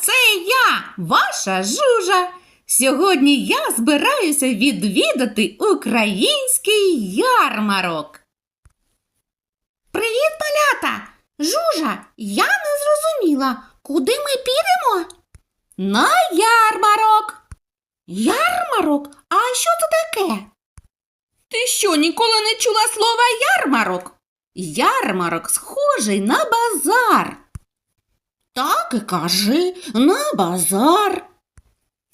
Це я, ваша жужа. Сьогодні я збираюся відвідати український ярмарок. Привіт, малята! Жужа, я не зрозуміла, куди ми підемо? На ярмарок. Ярмарок? А що це таке? Ти що, ніколи не чула слова ярмарок? Ярмарок схожий на базар. Так і кажи, на базар.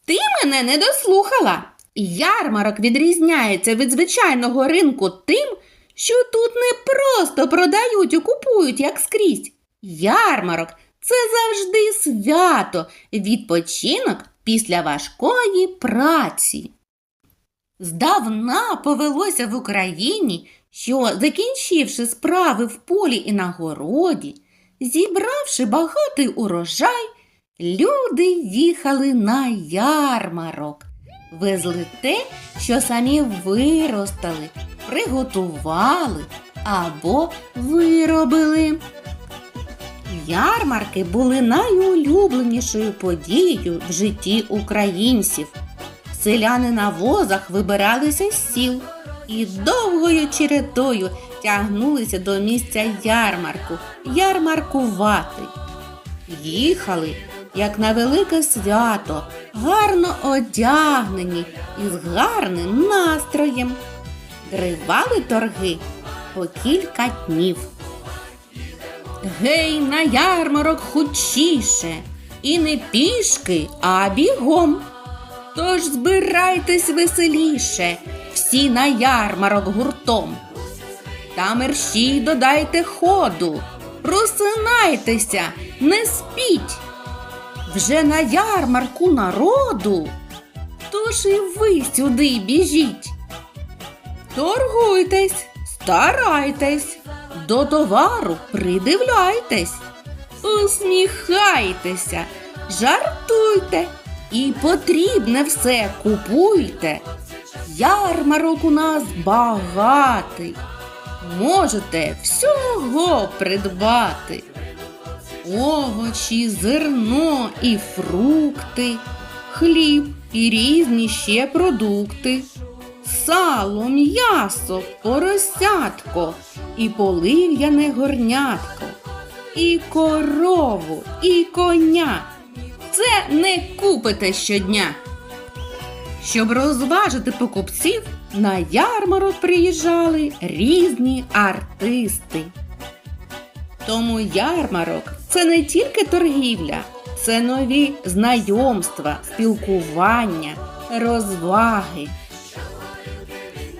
Ти мене не дослухала. Ярмарок відрізняється від звичайного ринку тим, що тут не просто продають і купують, як скрізь. Ярмарок це завжди свято, відпочинок після важкої праці. Здавна повелося в Україні, що, закінчивши справи в полі і на городі, зібравши багатий урожай, люди їхали на ярмарок, везли те, що самі виростали, приготували або виробили. Ярмарки були найулюбленішою подією в житті українців. Селяни на возах вибиралися з сіл і довгою чередою тягнулися до місця ярмарку, ярмаркувати. Їхали, як на велике свято, гарно одягнені і з гарним настроєм. Тривали торги по кілька днів. Гей, на ярмарок хутчіше, і не пішки, а бігом. Тож збирайтесь веселіше, всі на ярмарок гуртом. Та мерщій додайте ходу, просинайтеся, не спіть. Вже на ярмарку народу, тож і ви сюди біжіть. Торгуйтесь, старайтесь, до товару придивляйтесь, усміхайтеся, жартуйте і потрібне все купуйте. Ярмарок у нас багатий. Можете всього придбати. Овочі, зерно і фрукти, хліб і різні ще продукти, сало, м'ясо, поросятко і полив'яне горнятко, і корову, і коня. Це не купите щодня. Щоб розважити покупців, на ярмарок приїжджали різні артисти. Тому ярмарок це не тільки торгівля, це нові знайомства, спілкування, розваги.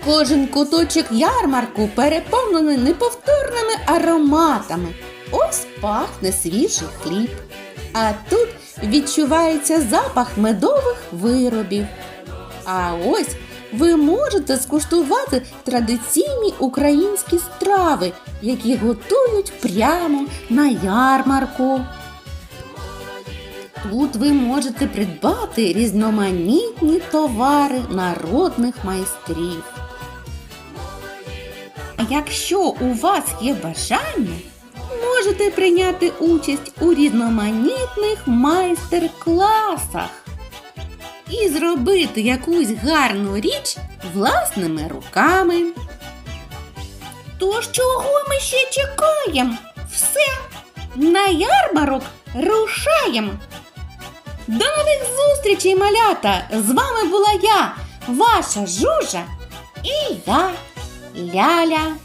Кожен куточок ярмарку переповнений неповторними ароматами. Ось пахне свіжий хліб. А тут відчувається запах медових виробів. А ось ви можете скуштувати традиційні українські страви, які готують прямо на ярмарку. Тут ви можете придбати різноманітні товари народних майстрів. А якщо у вас є бажання, можете прийняти участь у різноманітних майстер-класах і зробити якусь гарну річ власними руками. Тож чого ми ще чекаємо? Все, на ярмарок рушаємо. До нових зустрічей, малята! З вами була я, ваша жужа і я, Ляля.